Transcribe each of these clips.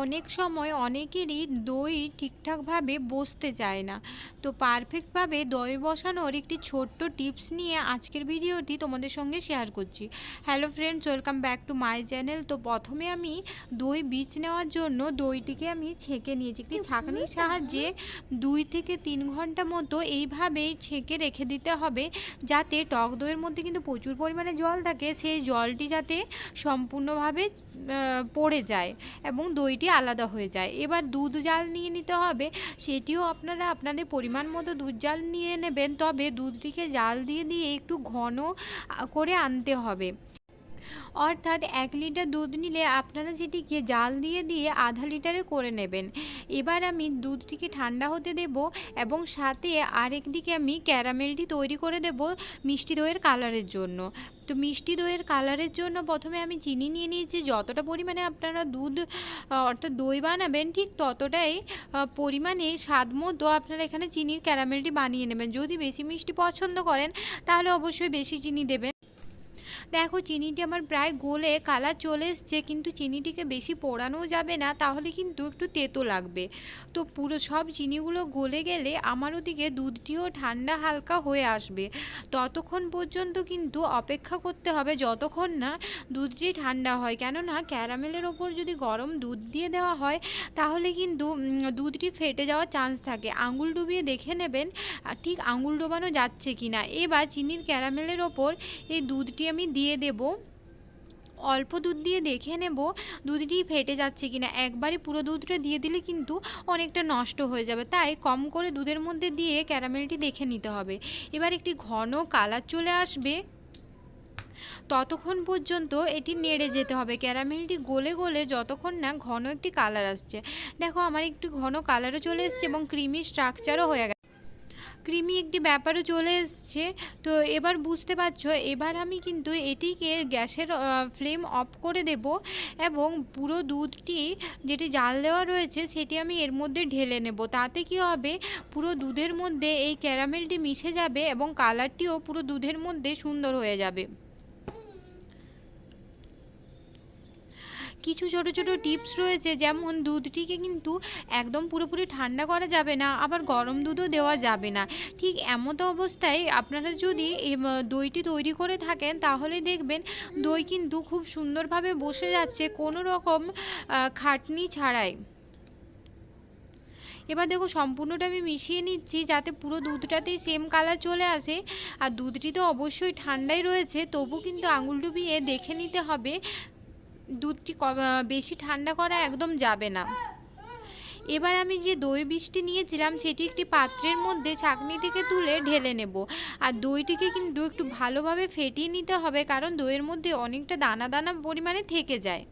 অনেক সময় অনেকেরই দই ঠিকঠাকভাবে বসতে চায় না। তো পারফেক্টভাবে দই বসানোর একটি ছোট্ট টিপস নিয়ে আজকের ভিডিওটি তোমাদের সঙ্গে শেয়ার করছি। Hello friends welcome back to my channel তো প্রথমে আমি দই বীজ নেওয়ার জন্য দইটিকে আমি ছেঁকে নিয়েছি। একটি ছাঁকনির সাহায্যে দুই থেকে তিন ঘণ্টা মতো এইভাবেই ছেঁকে রেখে দিতে হবে যাতে টক দইয়ের মধ্যে কিন্তু প্রচুর পরিমাণে জল থাকে। সেই জলটি যাতে সম্পূর্ণভাবে পড়ে যায় এবং দইটি আলাদা হয়ে যায়। এবার দুধ জাল নিয়ে নিতে হবে। সেটিও আপনারা আপনাদের পরিমাণ মতো দুধ জাল নিয়ে নেবেন। তবে দুধটিকে জাল দিয়ে দিয়ে একটু ঘন করে আনতে হবে। অর্থাৎ এক লিটার দুধ নিলে আপনারা সেটিকে জাল দিয়ে দিয়ে আধা লিটারে করে নেবেন। এবার আমি দুধটিকে ঠান্ডা হতে দেব এবং সাথে আরেক দিকে আমি ক্যারামেলটি তৈরি করে দেব মিষ্টি দইয়ের কালারের জন্য। তো মিষ্টি দইয়ের কালারের জন্য প্রথমে আমি চিনি নিয়ে নিয়েছি, যতটা পরিমাণে আপনারা দুধ অর্থাৎ দই বানাবেন ঠিক ততটাই পরিমাণে স্বাদ মতো আপনারা এখানে চিনির ক্যারামেলটি বানিয়ে নেবেন। যদি বেশি মিষ্টি পছন্দ করেন তাহলে অবশ্যই বেশি চিনি দেবেন। দেখো চিনিটি আমার প্রায় গলে, কালার চলে এসছে, কিন্তু চিনিটিকে বেশি পোড়ানোও যাবে না, তাহলে কিন্তু একটু তেতো লাগবে। তো পুরো সব চিনিগুলো গলে গেলে আমার ওদিকে দুধটিও ঠান্ডা হালকা হয়ে আসবে। ততক্ষণ পর্যন্ত কিন্তু অপেক্ষা করতে হবে, যতক্ষণ না দুধটি ঠান্ডা হয়। কেননা ক্যারামেলের ওপর যদি গরম দুধ দিয়ে দেওয়া হয়, তাহলে কিন্তু দুধটি ফেটে যাওয়ার চান্স থাকে। আঙুল ডুবিয়ে দেখে নেবেন ঠিক আঙুল ডোবানো যাচ্ছে কি না এবার চিনির ক্যারামেলের ওপর এই দুধটি আমি দিয়ে দেব। অল্প দুধ দিয়ে দেখে নেব দুধটি ফেটে যাচ্ছে কিনা। একবারে পুরো দুধটা দিয়ে দিলে কিন্তু অনেকটা নষ্ট হয়ে যাবে। তাই কম করে দুধের মধ্যে দিয়ে ক্যারামেলটি দেখে নিতে হবে। এবার একটি ঘন কালার চলে আসবে। ততক্ষণ পর্যন্ত এটি নেড়ে যেতে হবে। ক্যারামেলটি গলে গলে যতক্ষণ না ঘন একটি কালার আসছে। দেখো আমার একটু ঘন কালারও চলে এসছে এবং ক্রিমি স্ট্রাকচারও হয়ে গেছে। ক্রিমি একটি ব্যাপারও চলে এসছে। তো এবার বুঝতে পারছ, এবার আমি কিন্তু এটিকে গ্যাসের ফ্লেম অফ করে দেব এবং পুরো দুধটি যেটি জাল দেওয়া রয়েছে সেটি আমি এর মধ্যে ঢেলে নেব। তাতে কি হবে, পুরো দুধের মধ্যে এই ক্যারামেলটি মিশে যাবে এবং কালারটিও পুরো দুধের মধ্যে সুন্দর হয়ে যাবে। কিছু ছোট ছোট টিপস রয়েছে, যেমন দুধটিকে কিন্তু একদম পুরোপুরি ঠান্ডা করা যাবে না, আবার গরম দুধও দেওয়া যাবে না। ঠিক এমতো অবস্থায় আপনারা যদি দইটি তৈরি করে থাকেন, তাহলে দেখবেন দই কিন্তু খুব সুন্দরভাবে বসে যাচ্ছে কোনো রকম খাটনি ছাড়াই। এবার দেখো সম্পূর্ণটা আমি মিশিয়ে নিচ্ছি যাতে পুরো দুধটাতেই সেম কালার চলে আসে। আর দুধটি তো অবশ্যই ঠান্ডাই রয়েছে, তবু কিন্তু আঙুল ডুবিয়ে দেখে নিতে হবে দুধটি ক- বেশি ঠান্ডা করা একদম যাবে না। এবার আমি যে দই বীজটি নিয়েছিলাম, সেটি একটি পাত্রের মধ্যে ছাঁকনি থেকে তুলে ঢেলে নেব। আর দইটিকে কিন্তু একটু ভালোভাবে ফেটিয়ে নিতে হবে, কারণ দইয়ের মধ্যে অনেকটা দানা দানা পরিমাণে থেকে যায়।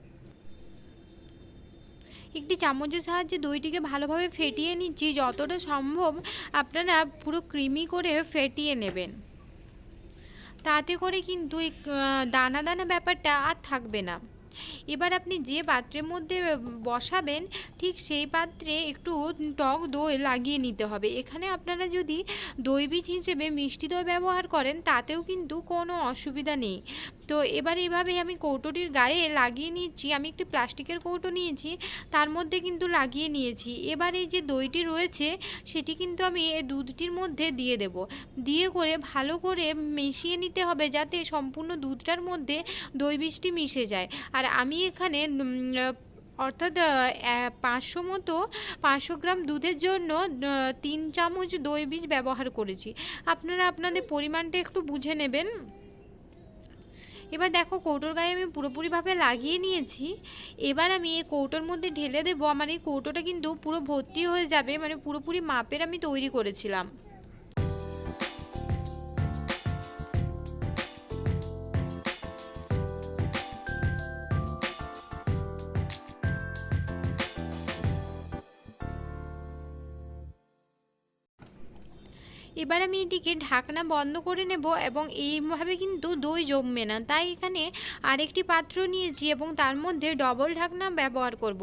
একটি চামচের সাহায্যে দইটিকে ভালোভাবে ফেটিয়ে নিচ্ছি, যতটা সম্ভব আপনারা পুরো ক্রিমি করে ফেটিয়ে নেবেন। তাতে করে কিন্তু দানা দানা ব্যাপারটা আর থাকবে না। এবার আপনি যে পাত্রের মধ্যে বসাবেন, ঠিক সেই পাত্রে একটু টক দই লাগিয়ে নিতে হবে। এখানে আপনারা যদি দই বীজ হিসেবে মিষ্টি দই ব্যবহার করেন, তাতেও কিন্তু কোনো অসুবিধা নেই। তো এবার এইভাবে আমি কৌটোটির গায়ে লাগিয়ে নিচ্ছি আমি একটি প্লাস্টিকের কৌটো নিয়েছি, তার মধ্যে কিন্তু লাগিয়ে নিয়েছি। এবার এই যে দইটি রয়েছে, সেটি কিন্তু আমি এই দুধটির মধ্যে দিয়ে দেব। দিয়ে করে ভালো করে মিশিয়ে নিতে হবে যাতে সম্পূর্ণ দুধটার মধ্যে দই বীজটি মিশে যায়। আর আমি এখানে অর্থাৎ পাঁচশো মতো, পাঁচশো গ্রাম দুধের জন্য তিন চামচ দই বীজ ব্যবহার করেছি। আপনারা আপনাদের পরিমাণটা একটু বুঝে নেবেন। এবার দেখো কৌটোর গায়ে আমি পুরোপুরিভাবে লাগিয়ে নিয়েছি। এবার আমি এই কৌটোর মধ্যে ঢেলে দেবো। আমার এই কৌটোটা কিন্তু পুরো ভর্তি হয়ে যাবে। মানে পুরোপুরি মাপের আমি তৈরি করেছিলাম। এবার আমি এটিকে ঢাকনা বন্ধ করে নেব এবং এইভাবে কিন্তু দই জমবে না। তাই এখানে আরেকটি পাত্র নিয়েছি এবং তার মধ্যে ডবল ঢাকনা ব্যবহার করব।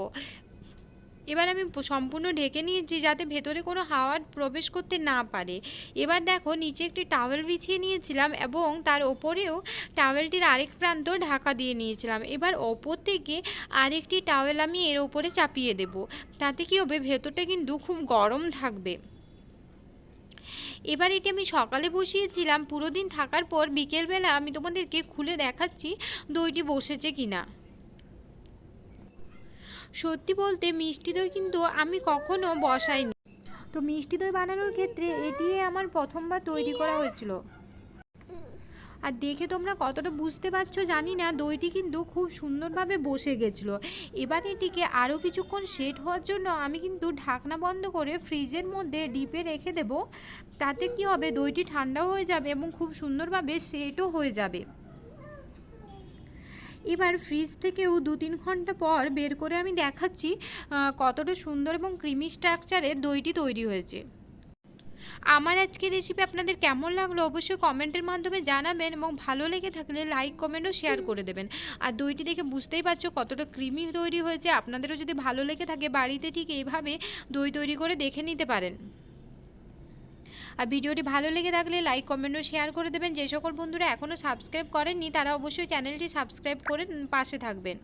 এবার আমি সম্পূর্ণ ঢেকে নিয়েছি যাতে ভেতরে কোনো হাওয়ার প্রবেশ করতে না পারে। এবার দেখো নিচে একটি টাওয়েল বিছিয়ে নিয়েছিলাম এবং তার ওপরেও টাওয়েলটির আরেক প্রান্ত ঢাকা দিয়ে নিয়েছিলাম। এবার ওপর থেকে আরেকটি টাওয়েল আমি এর ওপরে চাপিয়ে দেব। তাতে কী হবে? ভেতরটা কিন্তু খুব গরম থাকবে। এবার এটি আমি সকালে বসিয়েছিলাম। পুরো দিন থাকার পর বিকেলবেলা আমি তোমাদেরকে খুলে দেখাচ্ছি দইটি বসেছে কিনা। সত্যি বলতে মিষ্টি দই কিন্তু আমি কখনো বসাইনি। তো মিষ্টি দই বানানোর ক্ষেত্রে এটি আমার প্রথমবার তৈরি করা হয়েছিল। আর দেখে তোমরা কতটা বুঝতে পারছ জানি না, দইটি কিন্তু খুব সুন্দরভাবে বসে গেছিল। এবার এটিকে আরও কিছুক্ষণ সেট হওয়ার জন্য আমি কিন্তু ঢাকনা বন্ধ করে ফ্রিজের মধ্যে ডিপে রেখে দেব। তাতে কি হবে, দইটি ঠান্ডা হয়ে যাবে এবং খুব সুন্দরভাবে সেটও হয়ে যাবে। এবার ফ্রিজ থেকেও দু তিন ঘণ্টা পর বের করে আমি দেখাচ্ছি কতটা সুন্দর এবং ক্রিমি স্ট্রাকচারে দইটি তৈরি হয়েছে। আমার আজকের রেসিপি আপনাদের কেমন লাগল অবশ্যই কমেন্টের মাধ্যমে জানাবেন এবং ভালো লেগে থাকলে লাইক কমেন্ট ও শেয়ার করে দেবেন। আর দইটি দেখে বুঝতেই পারছ কতটা ক্রিমি তৈরি হয়েছে। আপনাদেরও যদি ভালো লেগে থাকে বাড়িতে ঠিক এইভাবে দই তৈরি করে দেখে নিতে পারেন। আর ভিডিওটি ভালো লেগে থাকলে লাইক কমেন্ট ও শেয়ার করে দেবেন। যে সকল বন্ধুরা এখনও সাবস্ক্রাইব করেননি তারা অবশ্যই চ্যানেলটি সাবস্ক্রাইব করে পাশে থাকবেন।